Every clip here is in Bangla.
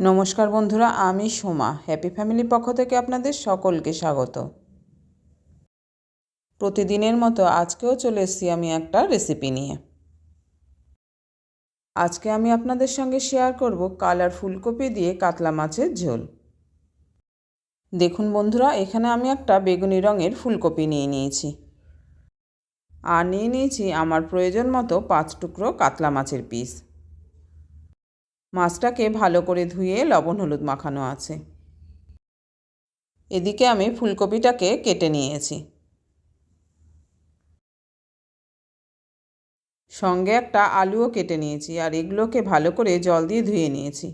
নমস্কার বন্ধুরা, আমি সোমা। হ্যাপি ফ্যামিলির পক্ষ থেকে আপনাদের সকলকে স্বাগত। প্রতিদিনের মতো আজকেও চলে এসেছি আমি একটা রেসিপি নিয়ে। আজকে আমি আপনাদের সঙ্গে শেয়ার করব কালার ফুলকপি দিয়ে কাতলা মাছের ঝোল। দেখুন বন্ধুরা, এখানে আমি একটা বেগুনি রঙের ফুলকপি নিয়ে নিয়েছি। আর নিয়ে নিয়েছি আমার প্রয়োজন মতো পাঁচ টুকরো কাতলা মাছের পিস মাছটাকে ভালো করে ধুয়ে লবণ হলুদ মাখানো আছে। এদিকে আমি ফুলকপিটাকে কেটে নিয়েছি। সঙ্গে একটা আলুও কেটে নিয়েছি আর এগুলোকে ভালো করে জল দিয়ে ধুয়ে নিয়েছি।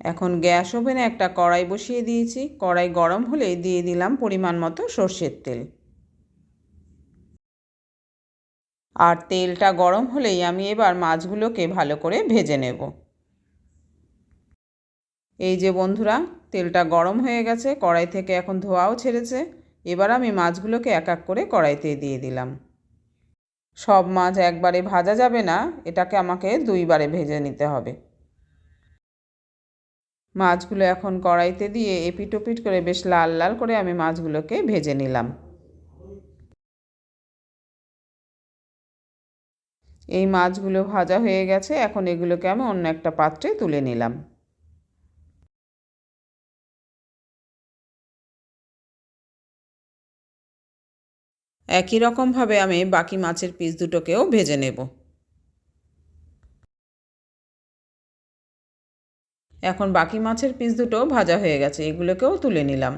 এখন গ্যাস ওভেনে একটা কড়াই বসিয়ে দিয়েছি। কড়াই গরম হলে দিয়ে দিলাম পরিমাণ মতো সর্ষের তেল। আর তেলটা গরম হলেই আমি এবার মাছগুলোকে ভালো করে ভেজে নেব। এই যে বন্ধুরা, তেলটা গরম হয়ে গেছে, কড়াই থেকে এখন ধোয়াও ছেড়েছে। এবার আমি মাছগুলোকে এক এক করে কড়াইতে দিয়ে দিলাম। সব মাছ একবারে ভাজা যাবে না, এটাকে আমাকে দুইবারে ভেজে নিতে হবে। মাছগুলো এখন কড়াইতে দিয়ে এপিট ওপিট করে বেশ লাল লাল করে আমি মাছগুলোকে ভেজে নিলাম। এই মাছগুলো ভাজা হয়ে গেছে, এখন এগুলোকে আমি অন্য একটা পাত্রে তুলে নিলাম। একই রকমভাবে আমি বাকি মাছের পিস দুটোকেও ভেজে নেব। এখন বাকি মাছের পিস দুটো ভাজা হয়ে গেছে, এগুলোকেও তুলে নিলাম।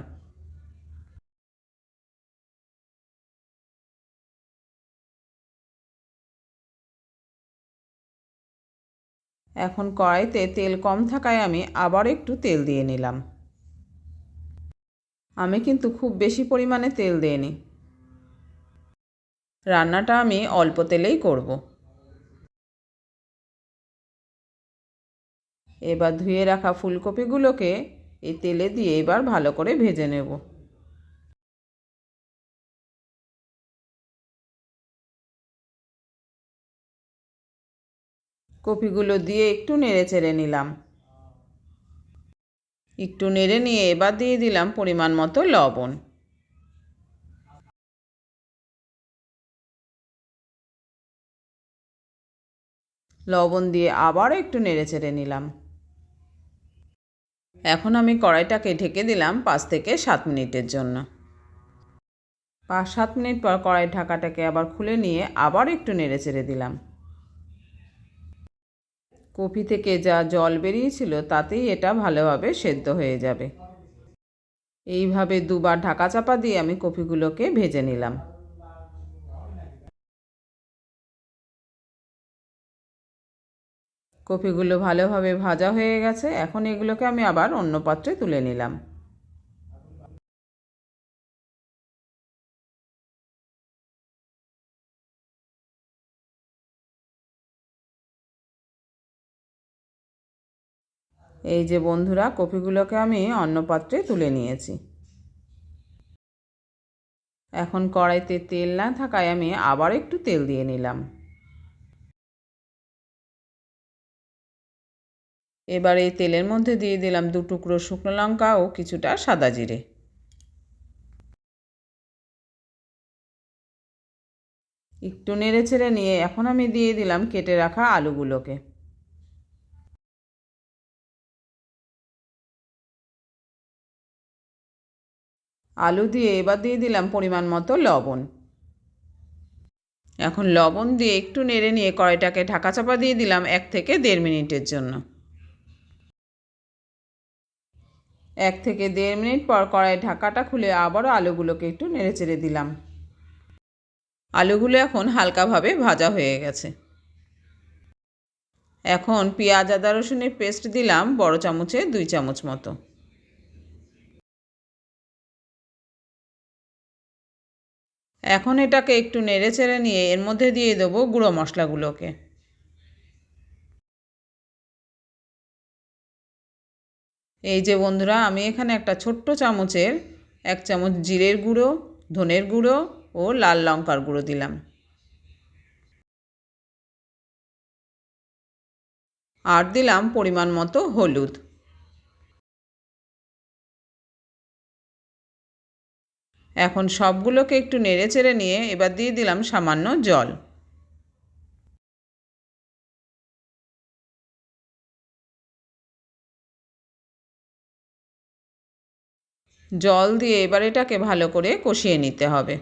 এখন কড়াইতে তেল কম থাকায় আমি আবার একটু তেল দিয়ে নিলাম। আমি কিন্তু খুব বেশি পরিমাণে তেল দিইনি। রান্নাটা আমি অল্প তেলেই করব। এবার ধুয়ে রাখা ফুলকপিগুলোকে এই তেলে দিয়ে এবার ভালো করে ভেজে নেব। কপিগুলো দিয়ে একটু নেড়ে চেড়ে নিলাম। একটু নেড়ে নিয়ে এবার দিয়ে দিলাম পরিমাণ মতো লবণ। লবণ দিয়ে আবার একটু নেড়ে চেড়ে নিলাম। এখন আমি কড়াইটাকে ঢেকে দিলাম পাঁচ থেকে সাত মিনিটের জন্য। পাঁচ সাত মিনিট পর কড়াই ঢাকাটাকে আবার খুলে নিয়ে আবার একটু নেড়ে চেড়ে দিলাম। কপি থেকে যা জল বেরিয়েছিল তাতেই এটা ভালোভাবে সেদ্ধ হয়ে যাবে। এইভাবে দুবার ঢাকা চাপা দিয়ে আমি কপিগুলোকে ভেজে নিলাম। কপিগুলো ভালোভাবে ভাজা হয়ে গেছে। এখন এগুলোকে আমি আবার অন্য পাত্রে তুলে নিলাম। এই যে বন্ধুরা, কপিগুলোকে আমি অন্য পাত্রে তুলে নিয়েছি। এখন কড়াইতে তেল না থাকায় আমি আবার একটু তেল দিয়ে নিলাম। এবার এই তেলের মধ্যে দিয়ে দিলাম দু টুকরো শুকনো লঙ্কা ও কিছুটা সাদা জিরে। একটু নেড়ে ছেড়ে নিয়ে এখন আমি দিয়ে দিলাম কেটে রাখা আলুগুলোকে। আলু দিয়ে এবার দিয়ে দিলাম পরিমাণ মতো লবণ। এখন লবণ দিয়ে একটু নেড়ে নিয়ে কড়াইটাকে ঢাকা চাপা দিয়ে দিলাম এক থেকে দেড় মিনিটের জন্য। এক থেকে দেড় মিনিট পর কড়াই ঢাকাটা খুলে আবারও আলুগুলোকে একটু নেড়ে চেড়ে দিলাম। আলুগুলো এখন হালকাভাবে ভাজা হয়ে গেছে। এখন পেঁয়াজ, আদা, রসুনের পেস্ট দিলাম বড় চামচে দুই চামচ মতো। এখন এটাকে একটু নেড়ে চেড়ে নিয়ে এর মধ্যে দিয়ে দেবো গুঁড়ো মশলাগুলোকে। এই যে বন্ধুরা, আমি এখানে একটা ছোট্ট চামচের এক চামচ জিরের গুঁড়ো, ধনের গুঁড়ো ও লাল লঙ্কার গুঁড়ো দিলাম। আর দিলাম পরিমাণ মতো হলুদ। এখন সবগুলোকে একটু নেড়ে চেড়ে নিয়ে এবার দিয়ে দিলাম সামান্য জল। জল দিয়ে এবার এটাকে ভালো করে কষিয়ে নিতে হবে।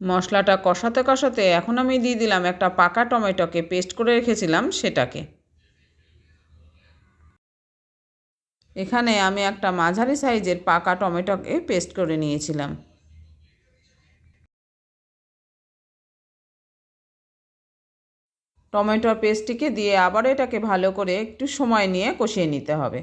মশলাটা কষাতে কষাতে এখন আমি দিয়ে দিলাম একটা পাকা টমেটোকে পেস্ট করে রেখেছিলাম সেটাকে। এখানে আমি একটা মাঝারি সাইজের পাকা টমেটোকে পেস্ট করে নিয়েছিলাম। টমেটোর পেস্টটিকে দিয়ে আবার এটাকে ভালো করে একটু সময় নিয়ে কষিয়ে নিতে হবে।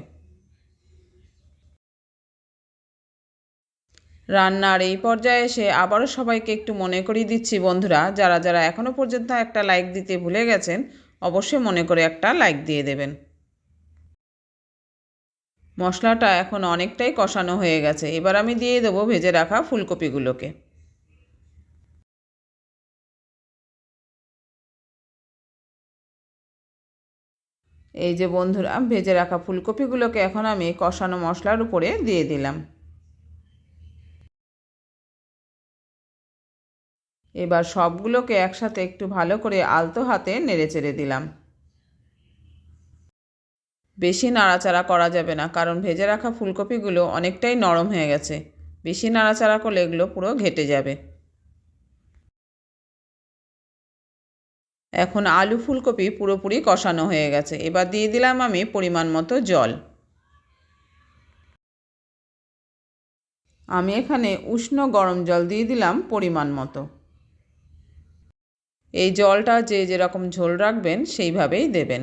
রান্নার এই পর্যায়ে এসে আবারও সবাইকে একটু মনে করিয়ে দিচ্ছি, বন্ধুরা। যারা যারা এখনও পর্যন্ত একটা লাইক দিতে ভুলে গেছেন, অবশ্যই মনে করে একটা লাইক দিয়ে দেবেন। মশলাটা এখন অনেকটাই কষানো হয়ে গেছে। এবার আমি দিয়ে দেবো ভেজে রাখা ফুলকপিগুলোকে। এই যে বন্ধুরা, ভেজে রাখা ফুলকপিগুলোকে এখন আমি কষানো মশলার উপরে দিয়ে দিলাম। এবার সবগুলোকে একসাথে একটু ভালো করে আলতো হাতে নেড়ে চেড়ে দিলাম। বেশি নাড়াচাড়া করা যাবে না, কারণ ভেজে রাখা ফুলকপিগুলো অনেকটাই নরম হয়ে গেছে। বেশি নাড়াচাড়া করলে এগুলো পুরো ঘেটে যাবে। এখন আলু ফুলকপি পুরোপুরি কষানো হয়ে গেছে। এবার দিয়ে দিলাম আমি পরিমাণ মতো জল। আমি এখানে উষ্ণ গরম জল দিয়ে দিলাম পরিমাণ মতো। এই জলটা যে যেরকম ঝোল রাখবেন সেইভাবেই দেবেন।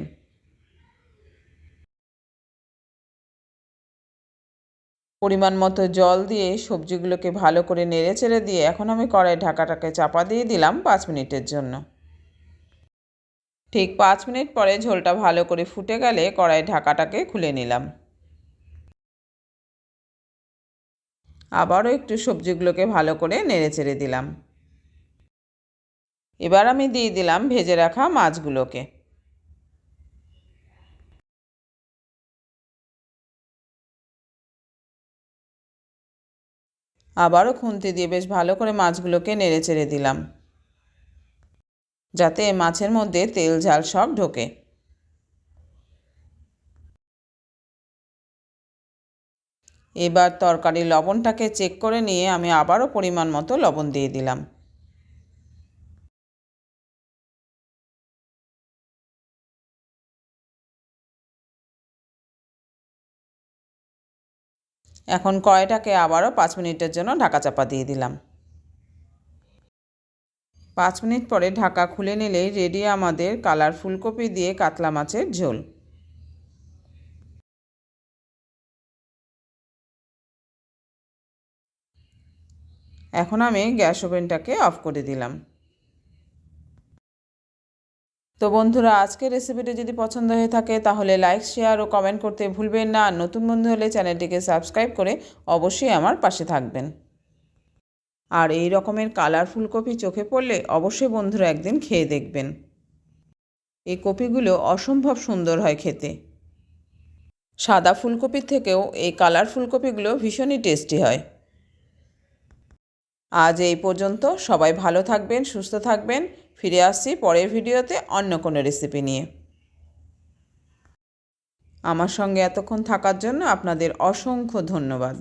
পরিমাণ মতো জল দিয়ে সবজিগুলোকে ভালো করে নেড়ে চেড়ে দিয়ে এখন আমি কড়াই ঢাকাটাকে চাপা দিয়ে দিলাম পাঁচ মিনিটের জন্য। ঠিক পাঁচ মিনিট পরে ঝোলটা ভালো করে ফুটে গেলে কড়াই ঢাকাটাকে খুলে নিলাম। আবারও একটু সবজিগুলোকে ভালো করে নেড়ে চেড়ে দিলাম। এবার আমি দিয়ে দিলাম ভেজে রাখা মাছগুলোকে। আবারও খুন্তি দিয়ে বেশ ভালো করে মাছগুলোকে নেড়ে চেড়ে দিলাম। যাতে মাছের মধ্যে তেল ঝাল সব ঢোকে। এবার তরকারি লবণটাকে চেক করে নিয়ে আমি আবারও পরিমাণ মতো লবণ দিয়ে দিলাম। এখন কড়াইটাকে আবারও পাঁচ মিনিটের জন্য ঢাকা চাপা দিয়ে দিলাম। পাঁচ মিনিট পরে ঢাকা খুলে নিলেই রেডি আমাদের কালার ফুলকপি দিয়ে কাতলা মাছের ঝোল। এখন আমি গ্যাস ওভেনটাকে অফ করে দিলাম। তো বন্ধুরা, আজকের রেসিপিটি যদি পছন্দ হয়ে থাকে, তাহলে লাইক শেয়ার ও কমেন্ট করতে ভুলবেন না। নতুন বন্ধু হলে চ্যানেলটিকে সাবস্ক্রাইব করে অবশ্যই আমার পাশে থাকবেন। আর এই রকমের কালার ফুলকপি চোখে পড়লে অবশ্যই বন্ধুরা একদিন খেয়ে দেখবেন। এই কপিগুলো অসম্ভব সুন্দর হয় খেতে। সাদা ফুলকপির থেকেও এই কালার ফুলকপিগুলো ভীষণই টেস্টি হয়। আজ এই পর্যন্ত সবাই ভালো থাকবেন, সুস্থ থাকবেন। ফিরে আসছি পরের ভিডিওতে অন্য কোনো রেসিপি নিয়ে। আমার সঙ্গে এতক্ষণ থাকার জন্য আপনাদের অসংখ্য ধন্যবাদ।